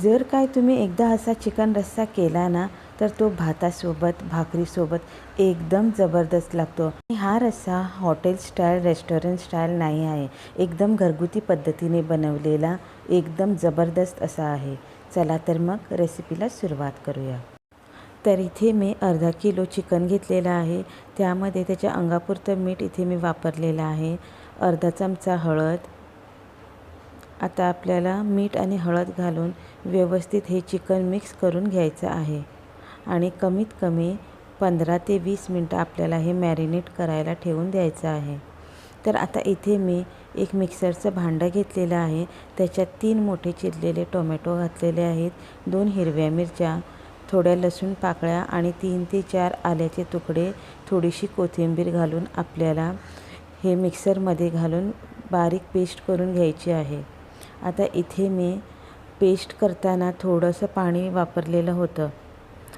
जर काय तुम्ही एकदा असा चिकन रस्सा केला ना तर तो भातासोबत भाकरीसोबत एकदम जबरदस्त लागतो. आणि हा रस्सा हॉटेल स्टाईल रेस्टॉरंट स्टाईल नाही आहे. एकदम घरगुती पद्धतीने बनवलेला एकदम जबरदस्त असा आहे. चला तर मग रेसिपीला सुरुवात करूया. तर इथे मी अर्धा किलो चिकन घेतलेलं आहे. त्यामध्ये त्याच्या अंगापुरतं मीठ इथे मी वापरलेलं आहे. अर्धा चमचा हळद आता आपल्याला मीठ आणि हळद घालून व्यवस्थित हे चिकन मिक्स करून घ्यायचं आहे. आणि कमीत कमी पंधरा ते वीस मिनटं आपल्याला हे मॅरिनेट करायला ठेवून द्यायचं आहे. तर आता इथे मी एक मिक्सरचं भांडं घेतलेलं आहे. त्याच्यात तीन मोठे चिरलेले टोमॅटो घातलेले आहेत. दोन हिरव्या मिरच्या थोड्या लसूण पाकळ्या आणि तीन ते चार आल्याचे तुकडे थोडीशी कोथिंबीर घालून आपल्याला हे मिक्सरमध्ये घालून बारीक पेस्ट करून घ्यायची आहे. आता इथे मी पेस्ट करताना थोडंसं पाणी वापरलेलं होतं.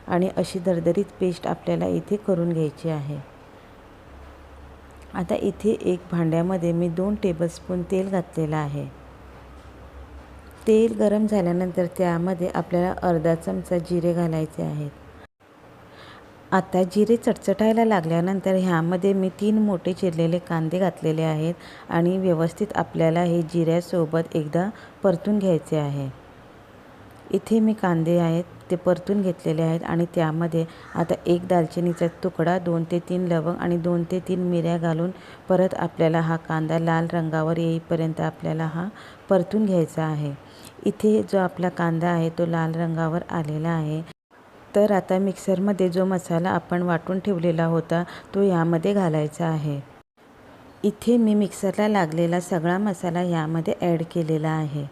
आणि अशी दरदरीत पेस्ट आपल्याला इथे करून घ्यायची आहे. आता इथे एक भांड्यामध्ये मी दोन टेबलस्पून तेल घातलेलं आहे. तेल गरम झाल्यानंतर त्यामध्ये आपल्याला अर्धा चमचा जिरे घालायचे आहेत. आता जिरे चटचटायला लागल्यानंतर ह्यामध्ये मी तीन मोठे चिरलेले कांदे घातलेले आहेत आणि व्यवस्थित आपल्याला हे जिऱ्यासोबत एकदा परतून घ्यायचे आहे. इथे मी कांदे आहेत ते परतून घेतलेले आहेत आणि त्यामध्ये आता एक दालचिनीचा तुकडा दोन ते तीन लवंग आणि दोन ते तीन मिऱ्या घालून परत आपल्याला हा कांदा लाल रंगावर येईपर्यंत आपल्याला हा परतून घ्यायचा आहे. इथे जो आपला कांदा आहे तो लाल रंगावर आलेला आहे. तर आता मिक्सरमध्ये जो मसाला आपण वाटून ठेवलेला होता तो यामध्ये घालायचा आहे. इथे मी मिक्सरला लागलेला सगळा मसाला यामध्ये ॲड केलेला आहे.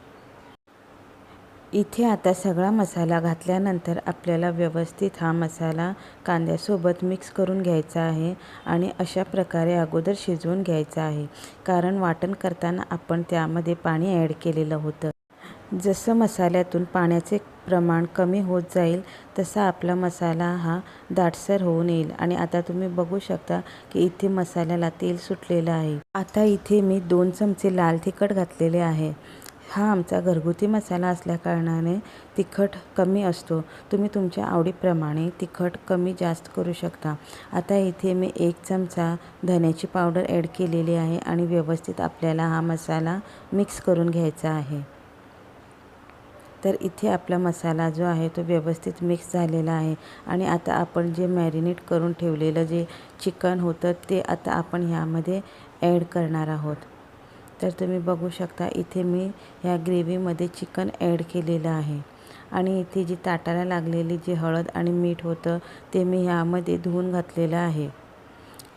इथे आता सगळा मसाला घातल्यानंतर आपल्याला व्यवस्थित हा मसाला कांद्यासोबत मिक्स करून घ्यायचा आहे आणि अशा प्रकारे अगोदर शिजवून घ्यायचा आहे. कारण वाटण करताना आपण त्यामध्ये पाणी ॲड केलेलं होतं. जसं मसाल्यातून पाण्याचे प्रमाण कमी होत जाईल तसा आपला मसाला हा दाटसर होऊन येईल. आणि आता तुम्ही बघू शकता की इथे मसाल्याला तेल सुटलेलं आहे. आता इथे मी दोन चमचे लाल तिखट घातलेले आहे. हा आमचा घरगुती मसाला असल्याकारणाने तिखट कमी असतो. तुम्ही तुमच्या आवडीप्रमाणे तिखट कमी जास्त करू शकता. आता इथे मी एक चमचा धन्याची पावडर ॲड केलेली आहे आणि व्यवस्थित आपल्याला हा मसाला मिक्स करून घ्यायचा आहे. तर इथे आपला मसाला जो आहे तो व्यवस्थित मिक्स झालेला आहे. आणि आता आपण जे मॅरिनेट करून ठेवलेलं जे चिकन होतं ते आता आपण ह्यामध्ये ॲड करणार आहोत. तर तुम्ही बघू शकता इथे मी ह्या ग्रेव्हीमध्ये चिकन ॲड केलेलं आहे. आणि इथे जी ताटाला लागलेली जी हळद आणि मीठ होतं ते मी ह्यामध्ये धुवून घातलेलं आहे.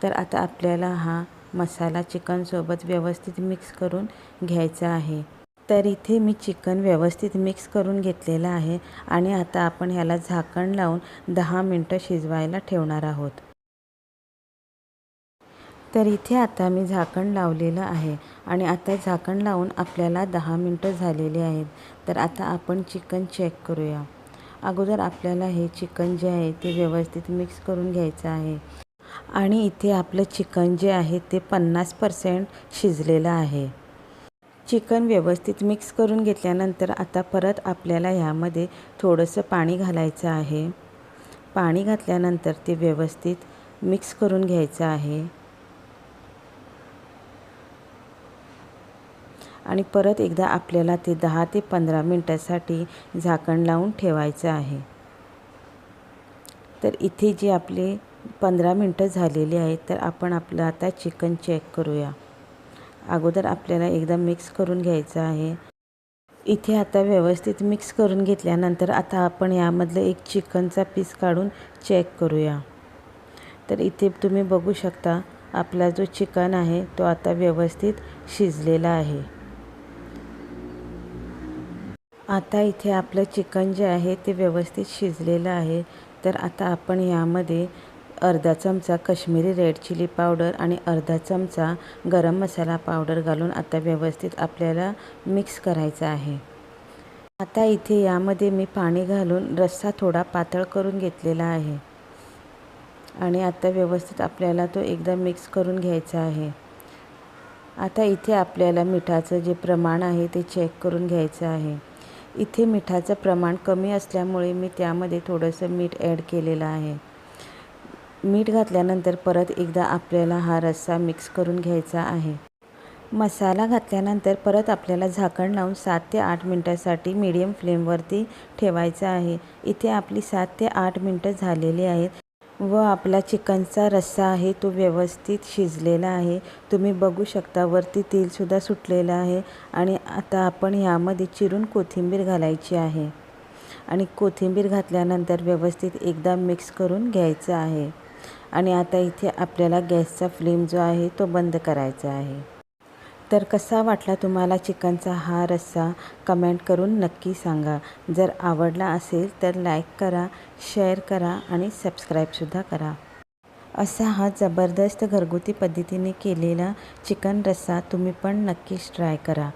तर आता आपल्याला हा मसाला चिकनसोबत व्यवस्थित मिक्स करून घ्यायचा आहे. तर इथे मी चिकन व्यवस्थित मिक्स करून घेतलेलं आहे आणि आता आपण ह्याला झाकण लावून दहा मिनटं शिजवायला ठेवणार आहोत. तर इथे आता मी झाकण लावलेलं आहे आणि आता झाकण लावून आपल्याला दहा मिनटं झालेली आहेत. तर आता आपण चिकन चेक करूया. अगोदर आपल्याला हे चिकन जे आहे ते व्यवस्थित मिक्स करून घ्यायचं आहे. आणि इथे आपलं चिकन जे आहे ते पन्नास पर्सेंट शिजलेलं आहे. चिकन व्यवस्थित मिक्स करून घेतल्यानंतर आता परत आपल्याला ह्यामध्ये थोडंसं पाणी घालायचं आहे. पाणी घातल्यानंतर ते व्यवस्थित मिक्स करून घ्यायचं आहे. आणि परत एकदा आपल्याला ते दहा ते पंधरा मिनटासाठी झाकण लावून ठेवायचं आहे. तर इथे जे आपले पंधरा मिनटं झालेली आहेत तर आपण आपलं आता चिकन चेक करूया. अगोदर आपल्याला एकदा मिक्स करून घ्यायचं आहे. इथे आता व्यवस्थित मिक्स करून घेतल्यानंतर आता आपण यामधलं एक चिकनचा पीस काढून चेक करूया. तर इथे तुम्ही बघू शकता आपला जो चिकन आहे तो आता व्यवस्थित शिजलेला आहे. आता इथे आपलं चिकन जे आहे ते व्यवस्थित शिजलेलं आहे. तर आता आपण यामध्ये अर्धा चमचा कश्मीरी रेड चिली पावडर आणि अर्धा चमचा गरम मसाला पावडर घालून आता व्यवस्थित आपल्याला मिक्स करायचं आहे. आता इथे यामध्ये मी पाणी घालून रस्सा थोडा पातळ करून घेतलेला आहे. आणि आता व्यवस्थित आपल्याला तो एकदा मिक्स करून घ्यायचा आहे. आता इथे आपल्याला मिठाचं जे प्रमाण आहे ते चेक करून घ्यायचं आहे. इथे मिठाचं प्रमाण कमी असल्यामुळे मी त्यामध्ये थोडंसं मीठ ॲड केलेलं आहे. मीठ घातल्यानंतर परत एकदा आपल्याला हा रस्सा मिक्स करून घ्यायचा आहे. मसाला घातल्यानंतर परत आपल्याला झाकण लावून सात ते आठ मिनटासाठी मीडियम फ्लेमवरती ठेवायचं आहे. इथे आपली सात ते आठ मिनटं झालेली आहेत व आपला चिकनचा रस्सा आहे तो व्यवस्थित शिजलेला आहे. तुम्ही बघू शकता वरती तेलसुद्धा सुटलेलं आहे आणि आता आपण ह्यामध्ये चिरून कोथिंबीर घालायची आहे. आणि कोथिंबीर घातल्यानंतर व्यवस्थित एकदा मिक्स करून घ्यायचं आहे. आणि आता इथे आपल्याला गॅसचा फ्लेम जो आहे तो बंद करायचा आहे. तर कसा वाटला तुम्हाला चिकनचा हा रस्सा? कमेंट करून नक्की सांगा. जर आवडला असेल तर लाईक करा शेअर करा आणि सबस्क्राईबसुद्धा करा. असा हा जबरदस्त घरगुती पद्धतीने केलेला चिकन रस्सा तुम्ही पण नक्कीच ट्राय करा.